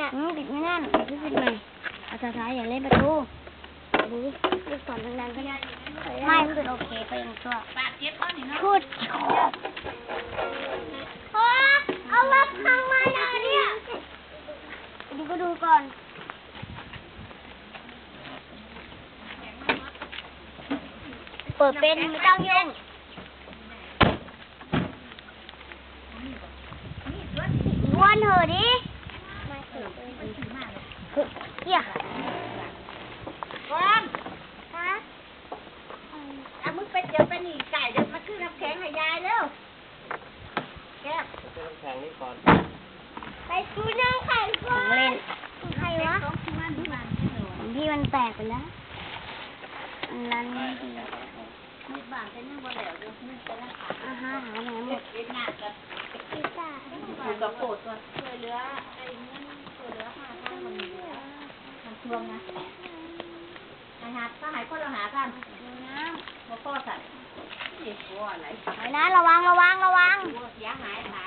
ช้าๆอย่าเล่นประตูดูลูกศรดังๆก็ได้ไม่มันเป็นโอเคไปยังตัวปากเจ็บเอานี่เนาะพูดโอ้เอามาพังมาแล้วเนี่ยดูก็ดูก่อนเปิดเป็นไม่ต้องยุ่งม้วนเถอะดิ เกี่ยพร้อมฮะเอามึงไปเดี๋ยวไปหนีไก่เดี๋ยวมาขึ้นน้ำแข็งให้ยายเร็วแก้วไปซื้อน้ำไข่ก่อนเล่นใครวะต้องที่มันที่มันของพี่มันแตกไปแล้วอันนั้นไม่ดีมืดบ้านเป็นยังบ่แล้วอยู่มืดไปแล้วค่ะอาหารหายไหนหมดเวียดนามกับพิซซ่าอยู่กับโปรดตัวช่วยเหลือไอ้เงินช่วยเหลือห้าพันคนเหลือ ทางช่วงนะอาหารถ้าหายคนละหาพันน้บ่พอใส่นี่กลัวอะไรำไปนะระวังระวังระวังกลัวเสียหายสา